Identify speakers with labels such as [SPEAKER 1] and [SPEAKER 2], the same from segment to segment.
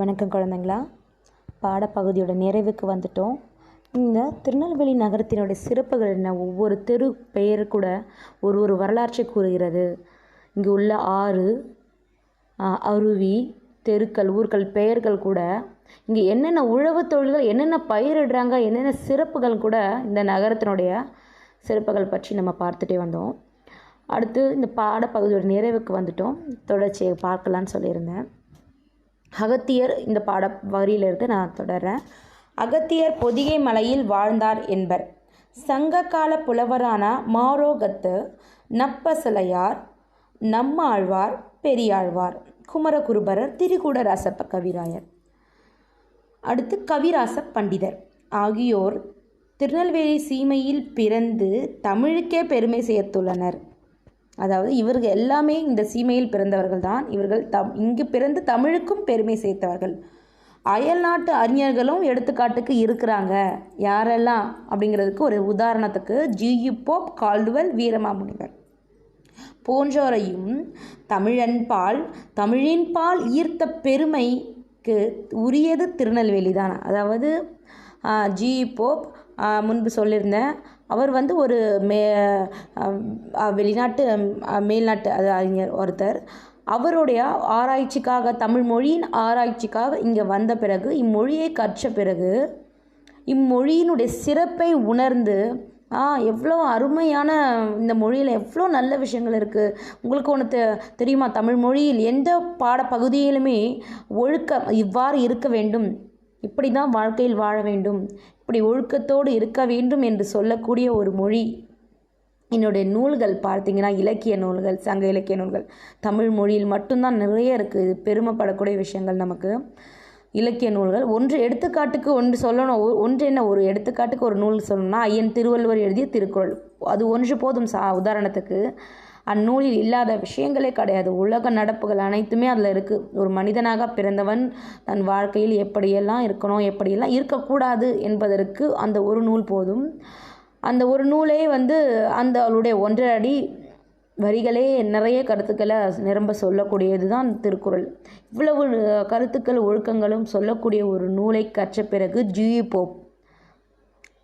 [SPEAKER 1] வணக்கம் குழந்தைங்களா. பாடப்பகுதியோட நிறைவுக்கு வந்துட்டோம். இந்த திருநெல்வேலி நகரத்தினுடைய சிறப்புகள் என்ன? ஒவ்வொரு தெரு பெயர் கூட ஒரு ஒரு வரலாற்றை கூறுகிறது. இங்கே உள்ள ஆறு அருவி தெருக்கள் ஊர்கள் பெயர்கள் கூட இங்கே என்னென்ன உழவு தொழில்கள் என்னென்ன பயிரிடுறாங்க என்னென்ன சிறப்புகள் கூட இந்த நகரத்தினுடைய சிறப்புகள் பற்றி நம்ம பார்த்துட்டே வந்தோம். அடுத்து இந்த பாடப்பகுதியோட நிறைவுக்கு வந்துட்டோம். தொடர்ச்சியை பார்க்கலான்னு சொல்லியிருந்தேன். அகத்தியர் இந்த பாட வரியிலிருந்து நான் தொடர்றேன். அகத்தியர் பொதிகை மலையில் வாழ்ந்தார் என்பர். சங்ககால புலவரான மாரோகத்து நப்பசலையார் நம்மாழ்வார் பெரியாழ்வார் குமரகுருபரர் திரிகூடராசப்ப கவிராயர். அடுத்து கவிராச பண்டிதர். ஆகியோர் திருநெல்வேலி சீமையில் பிறந்து தமிழுக்கே பெருமை சேர்த்துள்ளனர். அதாவது இவர்கள் எல்லாமே இந்த சீமையில் பிறந்தவர்கள் தான் இவர்கள் தம் இங்கு பிறந்து தமிழுக்கும் பெருமை சேர்த்தவர்கள். அயல்நாட்டு அறிஞர்களும் எடுத்துக்காட்டுக்கு இருக்கிறாங்க. யாரெல்லாம்? அப்படிங்கிறதுக்கு ஒரு உதாரணத்துக்கு ஜியு போப் கால்டுவல் வீரமாமுனிவர். போன்றோரையும் தமிழன்பால் தமிழின்பால் ஈர்த்த பெருமைக்கு உரியது திருநெல்வேலி தான் அதாவது ஜி. போப் முன்பு சொல்லியிருந்தேன். அவர் வந்து ஒரு மே வெளிநாட்டு மேல்நாட்டு அது அறிஞர் ஒருத்தர். அவருடைய ஆராய்ச்சிக்காக தமிழ் மொழியின் ஆராய்ச்சிக்காக இங்கே வந்த பிறகு இம்மொழியை கற்ற பிறகு இம்மொழியினுடைய சிறப்பை உணர்ந்து ஆ எவ்வளோ அருமையான இந்த மொழியில் எவ்வளோ நல்ல விஷயங்கள் இருக்குது உங்களுக்கு ஒன்று தெ தெரியுமா? தமிழ் மொழியில் எந்த பாடப்பகுதியிலுமே ஒழுக்க இவ்வாறு இருக்க வேண்டும். இப்படி தான் வாழ்க்கையில் வாழ வேண்டும். இப்படி ஒழுக்கத்தோடு இருக்க வேண்டும் என்று சொல்லக்கூடிய ஒரு மொழி. என்னுடைய நூல்கள் பார்த்தீங்கன்னா இலக்கிய நூல்கள் சங்க இலக்கிய நூல்கள். தமிழ் மொழியில் மட்டும்தான் நிறைய இருக்குது பெருமைப்படக்கூடிய விஷயங்கள் நமக்கு. இலக்கிய நூல்கள். ஒன்று எடுத்துக்காட்டுக்கு ஒன்று சொல்லணும். ஒ- ஒன்று என்ன? ஒரு எடுத்துக்காட்டுக்கு ஒரு நூல் சொல்லணும்னா ஐயன் திருவள்ளுவர் எழுதிய திருக்குறள். அது ஒன்று போதும் சா உதாரணத்துக்கு. அந்நூலில் இல்லாத விஷயங்களே கிடையாது. உலக நடப்புகள் அனைத்துமே அதில் இருக்குது ஒரு மனிதனாக பிறந்தவன் தன் வாழ்க்கையில் எப்படியெல்லாம் இருக்கணும் எப்படியெல்லாம் இருக்கக்கூடாது என்பதற்கு அந்த ஒரு நூல் போதும். அந்த ஒரு நூலே வந்து அந்த அவளுடைய ஒன்றரை அடி வரிகளே நிறைய கருத்துக்களை நிரம்ப சொல்லக்கூடியது தான் திருக்குறள். இவ்வளவு கருத்துக்கள் ஒழுக்கங்களும் சொல்லக்கூடிய ஒரு நூலை கற்ற பிறகு ஜியு போப்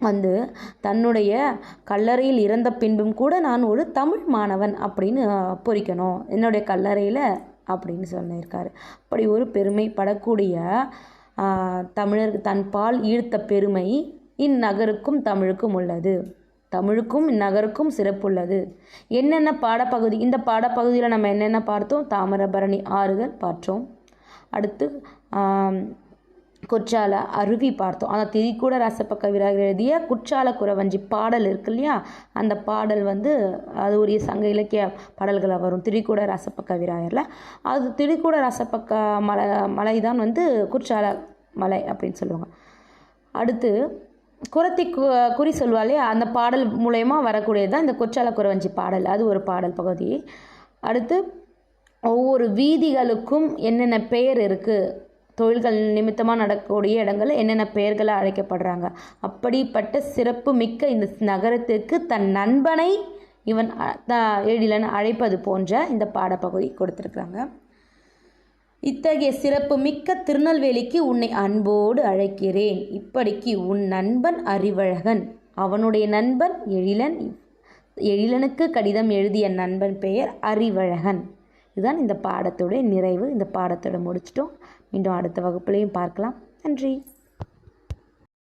[SPEAKER 1] வந்து தன்னுடைய கல்லறையில் இறந்த பின்பும் கூட நான் ஒரு தமிழ் மாணவன் அப்படின்னு பொறிக்கணும். என்னுடைய கல்லறையில் அப்படின்னு சொல்லியிருக்காரு. அப்படி ஒரு பெருமைப்படக்கூடிய படக்கூடிய தமிழர் தன் பால் ஈர்த்த பெருமை இந்நகருக்கும் தமிழுக்கும் உள்ளது. தமிழுக்கும் இந்நகருக்கும் சிறப்புள்ளது. என்னென்ன பாடப்பகுதி இந்த பாடப்பகுதியில் நம்ம என்னென்ன பார்த்தோம்? தாமிரபரணி ஆறுகள் பார்த்தோம். அடுத்து குற்றால அருவி பார்த்தோம். அந்த திரிகூட ரசப்பக்க கவிராக எழுதிய குற்றால குறவஞ்சி பாடல் இருக்கு இல்லையா? அந்த பாடல் வந்து அது ஒரு சங்க இலக்கிய பாடல்களாக வரும். திரிகூட ரசப்பக்க கவிராயரில். அது திரிகூட ரசப்பக்க மலை மலை தான் வந்து குற்றால மலை அப்படின்னு சொல்லுவாங்க. அடுத்து குரத்தி கு குறி சொல்வாளே அந்த பாடல் மூலயமா வரக்கூடியது தான் இந்த குற்றால குறவஞ்சி பாடல். அது ஒரு பாடல் பகுதி. அடுத்து ஒவ்வொரு வீதிகளுக்கும் என்னென்ன பெயர் இருக்குது தொழில்கள் நிமித்தமாக நடக்கக்கூடிய இடங்களில் என்னென்ன பெயர்களை அழைக்கப்படுறாங்க? அப்படிப்பட்ட சிறப்பு மிக்க இந்த நகரத்திற்கு தன் நண்பனை இவன் த- எழிலன் அழைப்பது போன்ற இந்த பாடப்பகுதி கொடுத்துருக்குறாங்க. இத்தகைய சிறப்பு மிக்க திருநெல்வேலிக்கு உன்னை அன்போடு அழைக்கிறேன். இப்படிக்கு உன் நண்பன் அறிவழகன். அவனுடைய நண்பன் எழிலன். எழிலனுக்கு கடிதம் எழுதிய நண்பன் பெயர் அறிவழகன். இதுதான் இந்த பாடத்துடைய நிறைவு. இந்த பாடத்தோட முடிச்சிட்டோம். மீண்டும் அடுத்த வகுப்புலையும் பார்க்கலாம். நன்றி.